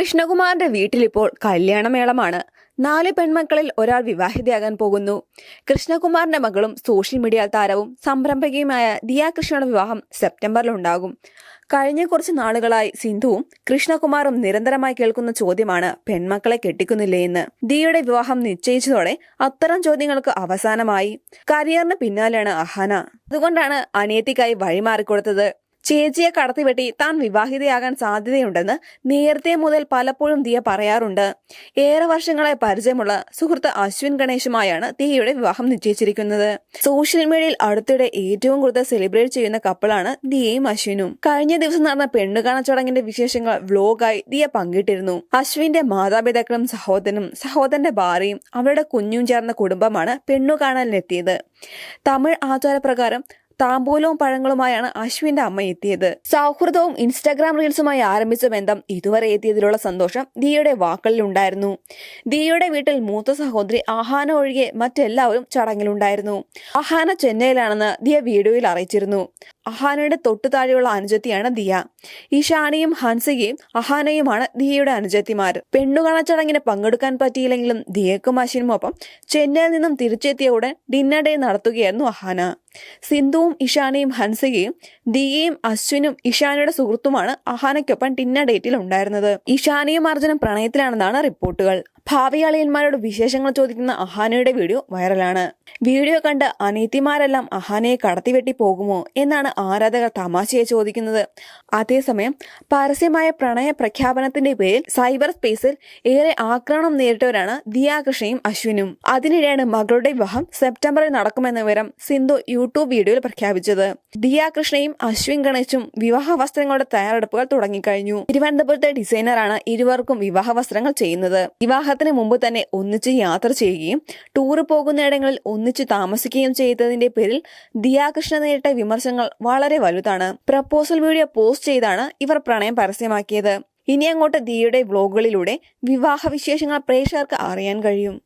കൃഷ്ണകുമാറിന്റെ വീട്ടിലിപ്പോൾ കല്യാണമേളമാണ്. നാല് പെൺമക്കളിൽ ഒരാൾ വിവാഹിതയാകാൻ പോകുന്നു. കൃഷ്ണകുമാറിന്റെ മകളും സോഷ്യൽ മീഡിയ താരവും സംരംഭകയുമായ ദിയ കൃഷ്ണയുടെ വിവാഹം സെപ്റ്റംബറിലുണ്ടാകും കഴിഞ്ഞ കുറച്ച് നാളുകളായി സിന്ധുവും കൃഷ്ണകുമാറും നിരന്തരമായി കേൾക്കുന്ന ചോദ്യമാണ് പെൺമക്കളെ കെട്ടിക്കുന്നില്ലേ എന്ന്. ദിയയുടെ വിവാഹം നിശ്ചയിച്ചതോടെ അത്തരം ചോദ്യങ്ങൾക്ക് അവസാനമായി. കരിയറിന് പിന്നാലെയാണ് അഹാന. അതുകൊണ്ടാണ് അനിയത്തിക്കായി വഴിമാറിക്കൊടുത്തത്. ചേച്ചിയെ കടത്തിവെട്ടി താൻ വിവാഹിതയാകാൻ സാധ്യതയുണ്ടെന്ന് നേരത്തെ മുതൽ പലപ്പോഴും ദിയ പറയാറുണ്ട്. ഏറെ വർഷങ്ങളെ പരിചയമുള്ള സുഹൃത്ത് അശ്വിൻ ഗണേശുമായാണ് ദിയയുടെ വിവാഹം നിശ്ചയിച്ചിരിക്കുന്നത്. സോഷ്യൽ മീഡിയയിൽ അടുത്തിടെ ഏറ്റവും കൂടുതൽ സെലിബ്രേറ്റ് ചെയ്യുന്ന കപ്പിളാണ് ദിയയും അശ്വിനും. കഴിഞ്ഞ ദിവസം നടന്ന പെണ്ണുകാണ ചടങ്ങിന്റെ വിശേഷങ്ങൾ വ്ലോഗായി ദിയ പങ്കിട്ടിരുന്നു. അശ്വിന്റെ മാതാപിതാക്കളും സഹോദരനും സഹോദരന്റെ ഭാര്യയും അവരുടെ കുഞ്ഞും ചേർന്ന കുടുംബമാണ് പെണ്ണു കാണാനിലെത്തിയത് തമിഴ് ആചാരപ്രകാരം താമ്പൂലവും പഴങ്ങളുമായാണ് അശ്വിന്റെ അമ്മ എത്തിയത്. സൗഹൃദവും ഇൻസ്റ്റാഗ്രാം റീൽസുമായി ആരംഭിച്ച ബന്ധം ഇതുവരെ എത്തിയതിലുള്ള സന്തോഷം ദിയയുടെ വാക്കുകളിലുണ്ടായിരുന്നു ദിയയുടെ വീട്ടിൽ മൂത്ത സഹോദരി ആഹാന ഒഴികെ മറ്റെല്ലാവരും ചടങ്ങിലുണ്ടായിരുന്നു. അഹാന ചെന്നൈയിലാണെന്ന് ദിയ വീഡിയോയിൽ അറിയിച്ചിരുന്നു. അഹാനയുടെ തൊട്ടു താഴെയുള്ള അനുജത്തിയാണ് ദിയ. ഇഷാനിയും ഹൻസികയും അഹാനയുമാണ് ദിയയുടെ അനുജത്തിമാർ. പെണ്ണുകാണ ചടങ്ങിന് പങ്കെടുക്കാൻ പറ്റിയില്ലെങ്കിലും ദിയക്കും അശ്വിനുമൊപ്പം ചെന്നൈയിൽ നിന്നും തിരിച്ചെത്തിയ ഉടൻ ഡിന്നർ ഡേ നടത്തുകയായിരുന്നു അഹാന സിന്ധുവും ഇഷാനയും ഹൻസികയും ദിയയും അശ്വിനും ഇഷാനയുടെ സുഹൃത്തുമാണ് അഹാനയ്ക്കൊപ്പം ടിന്ന ഡേറ്റിൽ ഉണ്ടായിരുന്നത്. ഇഷാനയും അർജുനും പ്രണയത്തിലാണെന്നാണ് റിപ്പോർട്ടുകൾ. ഭാവി അളിയന്മാരോട് വിശേഷങ്ങൾ ചോദിക്കുന്ന അഹാനയുടെ വീഡിയോ വൈറലാണ്. വീഡിയോ കണ്ട് അനീതിമാരെല്ലാം അഹാനയെ കടത്തിവെട്ടി പോകുമോ എന്നാണ് ആരാധകർ തമാശയെ ചോദിക്കുന്നത്. അതേസമയം പരസ്യമായ പ്രണയ പ്രഖ്യാപനത്തിന്റെ പേരിൽ സൈബർ സ്പേസിൽ ഏറെ ആക്രമണം നേരിട്ടവരാണ് ദിയാകൃഷ്ണയും അശ്വിനും. അതിനിടെയാണ് മകളുടെ വിവാഹം സെപ്റ്റംബറിൽ നടക്കുമെന്ന വിവരം സിന്ധു യൂട്യൂബ് വീഡിയോയിൽ പ്രഖ്യാപിച്ചത്. ദിയാകൃഷ്ണയും അശ്വിൻ ഗണേശും വിവാഹ വസ്ത്രങ്ങളുടെ തയ്യാറെടുപ്പുകൾ തുടങ്ങിക്കഴിഞ്ഞു. തിരുവനന്തപുരത്തെ ഡിസൈനറാണ് ഇരുവർക്കും വിവാഹ വസ്ത്രങ്ങൾ ചെയ്യുന്നത്. വിവാഹത്തിന് മുമ്പ് തന്നെ ഒന്നിച്ച് യാത്ര ചെയ്യുകയും ടൂർ പോകുന്നിടങ്ങളിൽ ഒന്നിച്ച് താമസിക്കുകയും ചെയ്തതിന്റെ പേരിൽ ദിയാകൃഷ്ണ നേരിട്ട വിമർശനങ്ങൾ വളരെ വലുതാണ്. പ്രപ്പോസൽ വീഡിയോ പോസ്റ്റ് ചെയ്താണ് ഇവർ പ്രണയം പരസ്യമാക്കിയത്. ഇനി അങ്ങോട്ട് ദിയയുടെ വ്ലോഗുകളിലൂടെ വിവാഹ വിശേഷങ്ങൾ പ്രേക്ഷകർക്ക് അറിയാൻ കഴിയും.